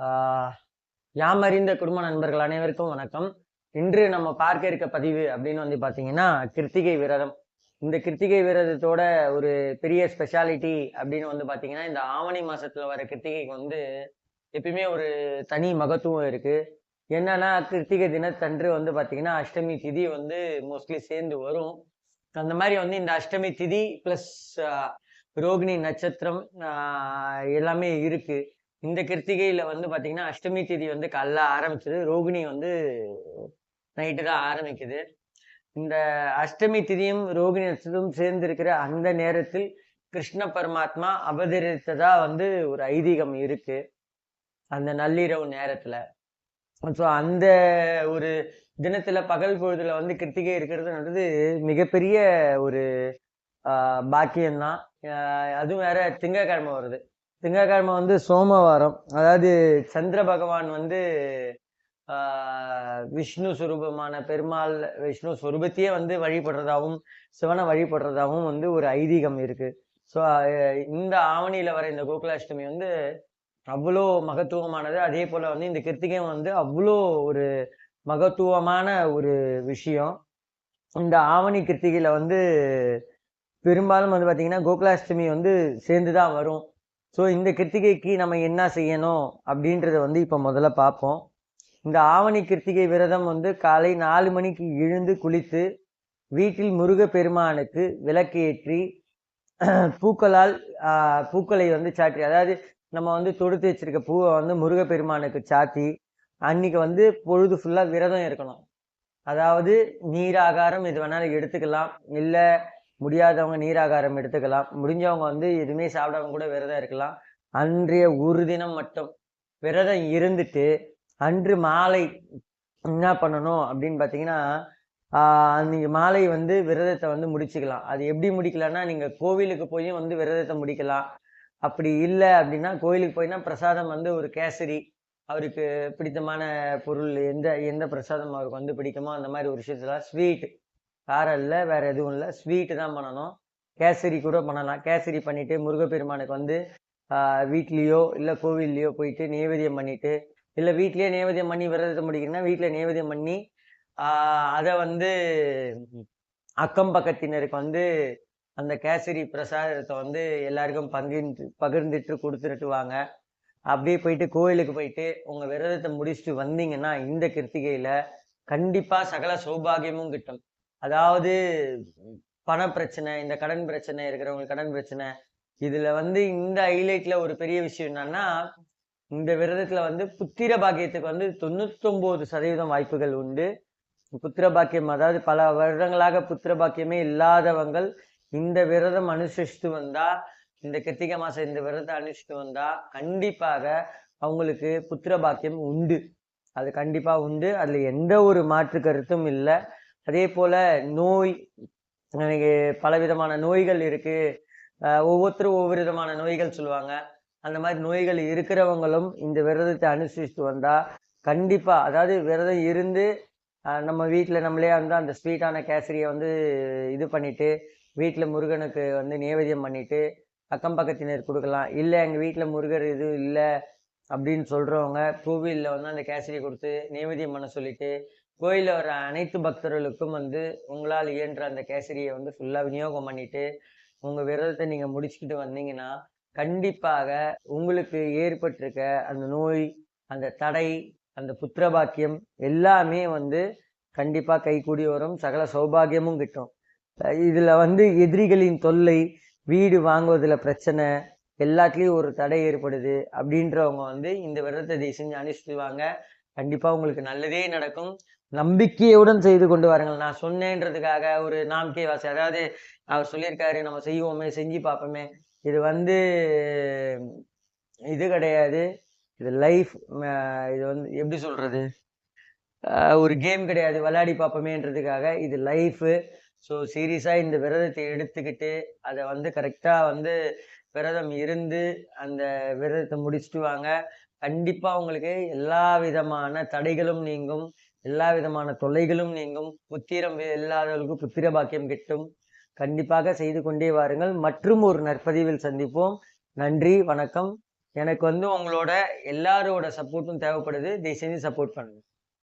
யாமறிந்த யாம் அறிந்த குடும்ப நண்பர்கள் அனைவருக்கும் வணக்கம். இன்று நம்ம பார்க்க இருக்க பதிவு அப்படின்னு வந்து பார்த்தீங்கன்னா கிருத்திகை விரதம். இந்த கிருத்திகை விரதத்தோட ஒரு பெரிய ஸ்பெஷாலிட்டி அப்படின்னு வந்து பார்த்தீங்கன்னா இந்த ஆவணி மாசத்துல வர கிருத்திகைக்கு வந்து எப்பயுமே ஒரு தனி மகத்துவம் இருக்கு. என்னன்னா கிருத்திகை தினத்தன்று வந்து பார்த்தீங்கன்னா அஷ்டமி திதி வந்து மோஸ்ட்லி சேர்ந்து வரும். அந்த மாதிரி வந்து இந்த அஷ்டமி திதி ப்ளஸ் ரோகிணி நட்சத்திரம் எல்லாமே இருக்குது இந்த கிருத்திகையில வந்து பாத்தீங்கன்னா அஷ்டமி திதி வந்து காலைல ஆரம்பிச்சது. ரோகிணி வந்து நைட்டு தான் ஆரம்பிக்குது. இந்த அஷ்டமி திதியும் ரோகிணி நட்சத்திரமும் சேர்ந்திருக்கிற அந்த நேரத்தில் கிருஷ்ண பரமாத்மா அவதரித்ததா வந்து ஒரு ஐதீகம் இருக்கு. அந்த நள்ளிரவு நேரத்துல. ஸோ அந்த ஒரு தினத்துல பகல் பொழுதுல வந்து கிருத்திகை இருக்கிறதுன்றது மிகப்பெரிய ஒரு பாக்கியம்தான். அதுவும் வேற திங்கக்கிழமை வருது. திங்கக்கிழமை வந்து சோமவாரம். அதாவது சந்திர பகவான் வந்து விஷ்ணு சுரூபமான பெருமாள் விஷ்ணு சுரூபத்தையே வந்து வழிபடுறதாகவும் சிவனை வழிபடுறதாகவும் வந்து ஒரு ஐதீகம் இருக்கு. ஸோ இந்த ஆவணியில் வர இந்த கோகுலாஷ்டமி வந்து அவ்வளோ மகத்துவமானது. அதே போல் வந்து இந்த கிருத்திகை வந்து அவ்வளோ ஒரு மகத்துவமான ஒரு விஷயம். இந்த ஆவணி கிருத்திகையில் வந்து பெரும்பாலும் வந்து பார்த்திங்கன்னா கோகுலாஷ்டமி வந்து சேர்ந்து தான் வரும். ஸோ இந்த கிருத்திகைக்கு நம்ம என்ன செய்யணும் அப்படின்றத வந்து இப்போ முதல்ல பார்ப்போம். இந்த ஆவணி கிருத்திகை விரதம் வந்து காலை நாலு மணிக்கு எழுந்து குளித்து வீட்டில் முருக பெருமானுக்கு விளக்கேற்றி பூக்களால் பூக்களை வந்து சாற்றி அதாவது நம்ம வந்து தொடுத்து வச்சிருக்க பூவை வந்து முருக பெருமானுக்கு சாத்தி அன்னைக்கு வந்து பொழுது ஃபுல்லாக விரதம் இருக்கணும். அதாவது நீராகாரம் இது வேணாலும் எடுத்துக்கலாம். இல்லை முடியாதவங்க நீராகாரம் எடுத்துக்கலாம். முடிஞ்சவங்க வந்து எதுவுமே சாப்பிடாம கூட விரதம் இருக்கலாம். அன்றைய ஒரு தினம் மட்டும் விரதம் இருந்துட்டு அன்று மாலை என்ன பண்ணணும் அப்படின்னு பார்த்தீங்கன்னா ஆஹ் அன்னைக்கு மாலை வந்து விரதத்தை வந்து முடிச்சுக்கலாம். அது எப்படி முடிக்கலாம்னா நீங்கள் கோவிலுக்கு போய் வந்து விரதத்தை முடிக்கலாம். அப்படி இல்லை அப்படின்னா கோயிலுக்கு போயினா பிரசாதம் வந்து ஒரு கேசரி அவருக்கு பிடித்தமான பொருள் எந்த எந்த பிரசாதம் அவருக்கு வந்து பிடிக்குமோ அந்த மாதிரி ஒரு விஷயத்துல ஸ்வீட் காரம் இல்லை வேற எதுவும் இல்லை. ஸ்வீட்டு தான் பண்ணணும். கேசரி கூட பண்ணலாம். கேசரி பண்ணிட்டு முருகப்பெருமானுக்கு வந்து ஆஹ் வீட்லேயோ இல்லை கோவில்லையோ போயிட்டு நைவேத்தியம் பண்ணிட்டு இல்லை வீட்லேயே நைவேத்தியம் பண்ணி விரதத்தை முடிக்கிறீங்கன்னா வீட்டில் நைவேத்தியம் பண்ணி அதை வந்து அக்கம் பக்கத்தினருக்கு வந்து அந்த கேசரி பிரசாதத்தை வந்து எல்லாருக்கும் பகிர்ந்து பகிர்ந்துட்டு கொடுத்துட்டு வாங்க அப்படியே போயிட்டு கோயிலுக்கு போயிட்டு உங்க விரதத்தை முடிச்சுட்டு வந்தீங்கன்னா இந்த கிருத்திகையில கண்டிப்பா சகல சௌபாகியமும் கிட்டும். அதாவது பண பிரச்சனை இந்த கடன் பிரச்சனை இருக்கிறவங்களுக்கு கடன் பிரச்சனை. இதுல வந்து இந்த ஹைலைட்ல ஒரு பெரிய விஷயம் என்னன்னா இந்த விரதத்துல வந்து புத்திர பாக்கியத்துக்கு வந்து தொண்ணூத்தொன்பது சதவீதம் வாய்ப்புகள் உண்டு. புத்திர பாக்கியம் அதாவது பல வருடங்களாக புத்திர பாக்கியமே இல்லாதவங்கள் இந்த விரதம் அனுசரிச்சுட்டு வந்தா இந்த கிருத்திகை மாசம் இந்த விரதத்தை அனுசரிச்சுட்டு வந்தா கண்டிப்பாக அவங்களுக்கு புத்திர பாக்கியம் உண்டு. அது கண்டிப்பா உண்டு. அதுல எந்த ஒரு மாற்று கருத்தும் இல்லை. அதே போல் நோய் எனக்கு பலவிதமான நோய்கள் இருக்குது ஒவ்வொருத்தரும் ஒவ்வொரு விதமான நோய்கள் சொல்லுவாங்க. அந்த மாதிரி நோய்கள் இருக்கிறவங்களும் இந்த விரதத்தை அனுசரிச்சுட்டு வந்தால் கண்டிப்பாக அதாவது விரதம் இருந்து நம்ம வீட்டில் நம்மளே வந்து அந்த ஸ்வீட்டான கேசரியை வந்து இது பண்ணிட்டு வீட்டில் முருகனுக்கு வந்து நேவேதியம் பண்ணிவிட்டு அக்கம் பக்கத்தினர் கொடுக்கலாம். இல்லை எங்கள் வீட்டில் முருகர் எதுவும் இல்லை அப்படின்னு சொல்கிறவங்க கோவிலில் வந்து அந்த கேசரி கொடுத்து நேவேதியம் பண்ண சொல்லிட்டு கோயிலில் வர அனைத்து பக்தர்களுக்கும் வந்து உங்களால் இயன்ற அந்த கேசரியை வந்து ஃபுல்லாக விநியோகம் பண்ணிட்டு உங்கள் விரதத்தை நீங்கள் முடிச்சுக்கிட்டு வந்தீங்கன்னா கண்டிப்பாக உங்களுக்கு ஏற்பட்டிருக்க அந்த நோய் அந்த தடை அந்த புத்திர பாக்கியம் எல்லாமே வந்து கண்டிப்பாக கைகூடி வரும். சகல சௌபாகியமும் கிட்டும். இதில் வந்து எதிரிகளின் தொல்லை வீடு வாங்குவதில் பிரச்சனை எல்லாத்துலேயும் ஒரு தடை ஏற்படுது அப்படின்றவங்க வந்து இந்த விரதத்தை செஞ்சு அனுஷ்டிவாங்க கண்டிப்பாக உங்களுக்கு நல்லதே நடக்கும். நம்பிக்கையுடன் செய்து கொண்டு வாருங்கள். நான் சொன்னேன்றதுக்காக ஒரு நாமக்கே வாசி. அதாவது அவர் சொல்லியிருக்காரு நம்ம செய்வோமே செஞ்சு பார்ப்போமே. இது வந்து இது கிடையாது. இது லைஃப் இது வந்து எப்படி சொல்கிறது ஒரு கேம் கிடையாது. விளையாடி பார்ப்போமேன்றதுக்காக இது லைஃபு ஸோ சீரியஸாக இந்த விரதத்தை எடுத்துக்கிட்டு அதை வந்து கரெக்டாக வந்து விரதம் இருந்து அந்த விரதத்தை முடிச்சுட்டு வாங்க. கண்டிப்பாக உங்களுக்கு எல்லா விதமான தடைகளும் நீங்கும். எல்லா விதமான தொல்லைகளும் நீங்கும். புத்திரம் இல்லாதவர்களுக்கு புத்திர பாக்கியம் கிட்டும். கண்டிப்பாக செய்து கொண்டே வாருங்கள். மற்றும் ஒரு நற்பதிவில் சந்திப்போம். நன்றி வணக்கம். எனக்கு வந்து உங்களோட எல்லாரோட சப்போர்ட்டும் தேவைப்படுது. தயவு செஞ்சு சப்போர்ட் பண்ணுங்க.